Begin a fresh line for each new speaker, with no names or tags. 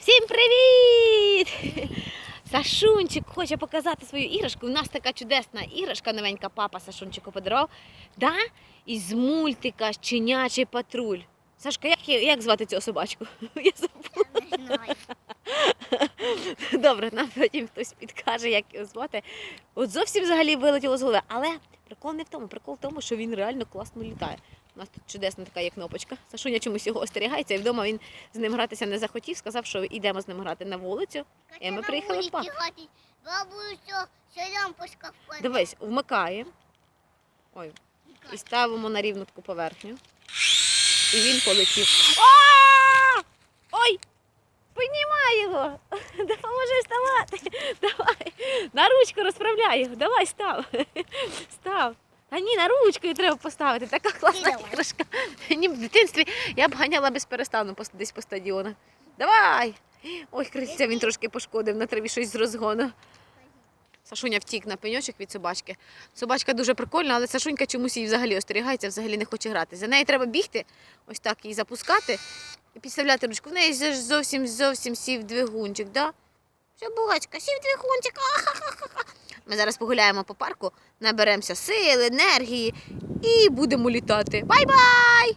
Всім привіт! Сашунчик хоче показати свою іграшку. У нас така чудесна іграшка, новенька папа Сашунчику подарував. Да? Із мультика Щенячий патруль. Сашка, як, як звати цього собачку? Я забула.
Я не знаю.
Добре, нам потім хтось підкаже, як його звати. От зовсім взагалі вилетіло з голови. Але прикол не в тому. Прикол в тому, що він реально класно літає. У нас тут чудесна така є кнопочка. Сашуня чомусь його остерігається, і вдома він з ним гратися не захотів, сказав, що йдемо з ним грати на вулицю. І ми приїхали в парк. Дивись, вмикаємо. Ой, і ставимо на рівну таку поверхню. І він полетів. Ой! Піднімай його! Допоможи вставати! Давай! На ручку розправляй його. Давай, став. Став. Та ні, на ручку треба поставити. Така класна
давай.
іграшка. Ні, в дитинстві я б ганяла без перестану десь по стадіонах. Давай! Ой, криця, він трошки пошкодив на траві щось з розгону. Сашуня втік на пеньочок від собачки. Собачка дуже прикольна, але Сашунька чомусь її взагалі остерігається, взагалі не хоче грати. За нею треба бігти, ось так її запускати і підставляти ручку. В неї ж зовсім зовсім сів двигунчик, да? Собачка, сів двигунчик. ахахаха. Ми зараз погуляємо по парку, наберемося сил, енергії і будемо літати. Бай-бай!